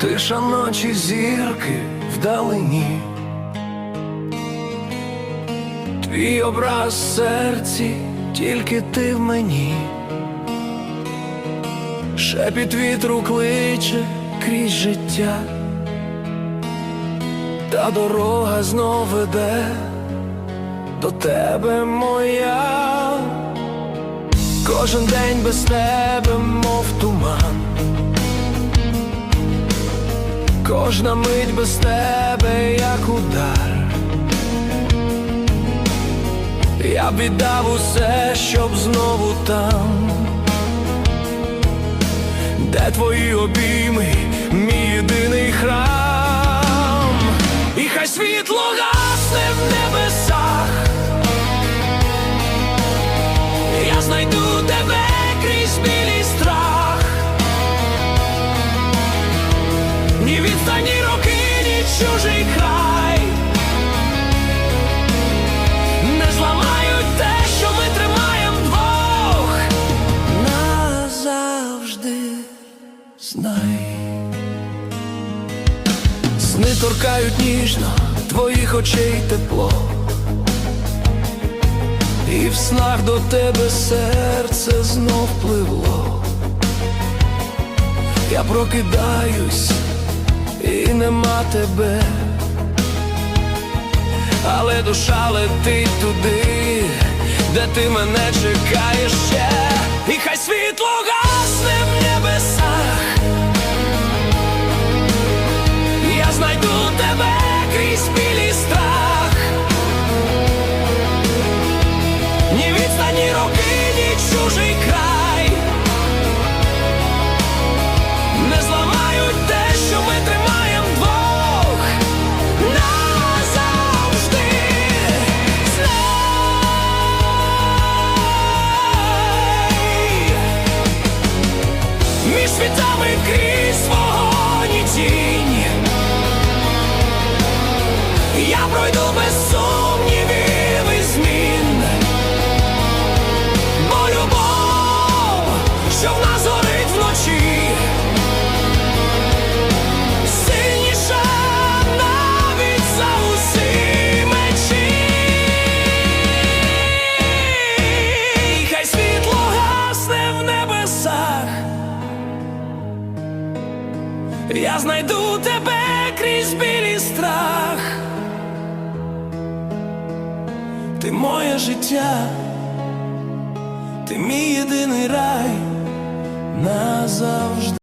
Тиша ночі зірки вдалині. Твій образ в серці, тільки ти в мені. Шепіт вітру кличе крізь життя, та дорога знов веде до тебе моя. Кожен день без тебе, Кожна мить без тебе, як удар. Я б віддав усе, щоб знову там, де твої обійми, мій єдиний храм, і хай світло гасне в небесах. Я знайду Ні відстань, ні роки, ні чужий край. Не зламають те, що ми тримаємо двох. Назавжди знай. Сни торкають ніжно твоїх очей тепло. І в снах до тебе серце знов пливло. Я прокидаюсь і нема тебе, але душа летить туди, де ти мене чекаєш ще, і хай світло гасне в небесах. Я знайду тебе крізь білий страх. Ні відстань, ні роки, ні чужий світами крізь вогонь і тінь. Я пройду без сумнівів Я знайду тебе крізь білі страх. Ти моє життя, ти мій єдиний рай назавжди.